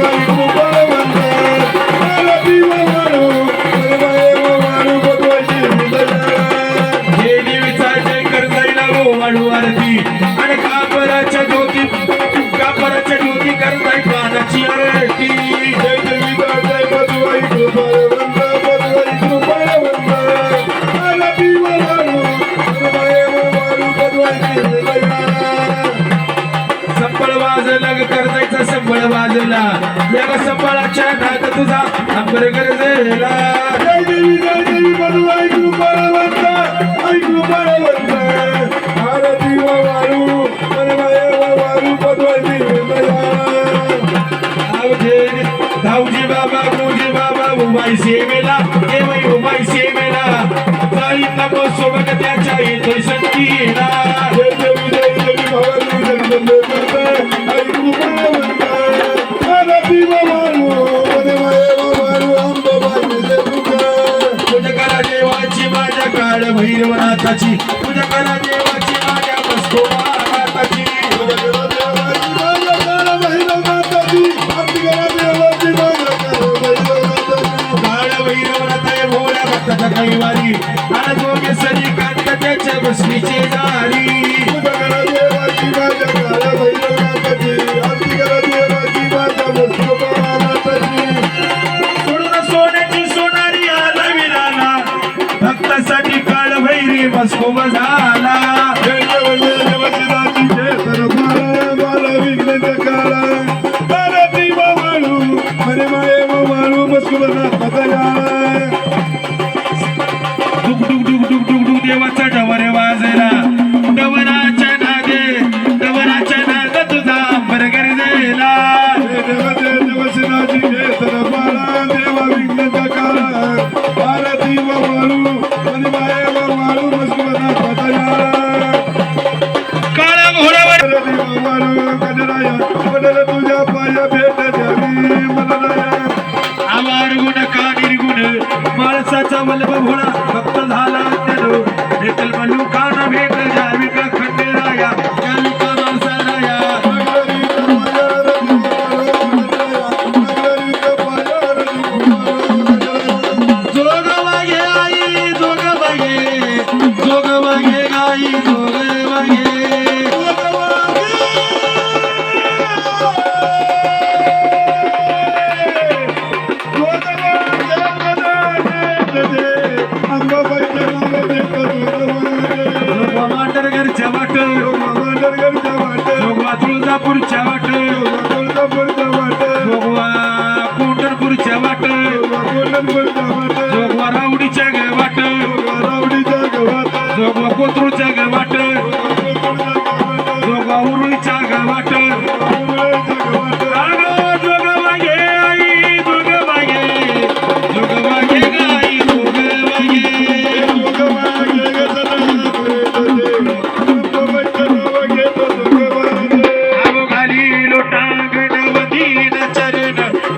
Thank you. वाजला या ग संबळाच्या नाद तुझा अंबर गरजेला जय देवी देवी आरती वाळू परमाये वाळू बदवायची हृदयात धावजे धावजी बाबा गुरुजी बाबा उमाई सेवेला वै उमाई सेवेला. जाई नको सोबत त्याच्या येतोय संगीला देवाची माझ्या काळ भैरवनाथाची. तुझ्या करा देवाची माझ्या माताची भक्ताचा कैवारी. आणि दोघे सरी कांत त्याच्या बसलीचे जारी भक्तासाठी काळ भैरी बसू झाला. डुक डुक डुक डुक डुक डुक देवाचा डवर वाजला. डवराच्या नादे डवराच्या नाद तुझा अंबर गरजेला काळ्या घोड्यावर तुझ्या पाया भेट आवार गुण का निर्गुण माणसाचा मलबा भोळा फक्त झाला त्यानो भेटल मलू तुळजापूरच्या वाटे. भोगवा तुळजापूरच्या वाटे. भोगवा कोंढरपूरच्या वाटे. जोगवा रावडीच्या गे वाटे. जोगवा कोथरूच्या गे वाटे. जोगवा उरुळीच्या गे वाटे.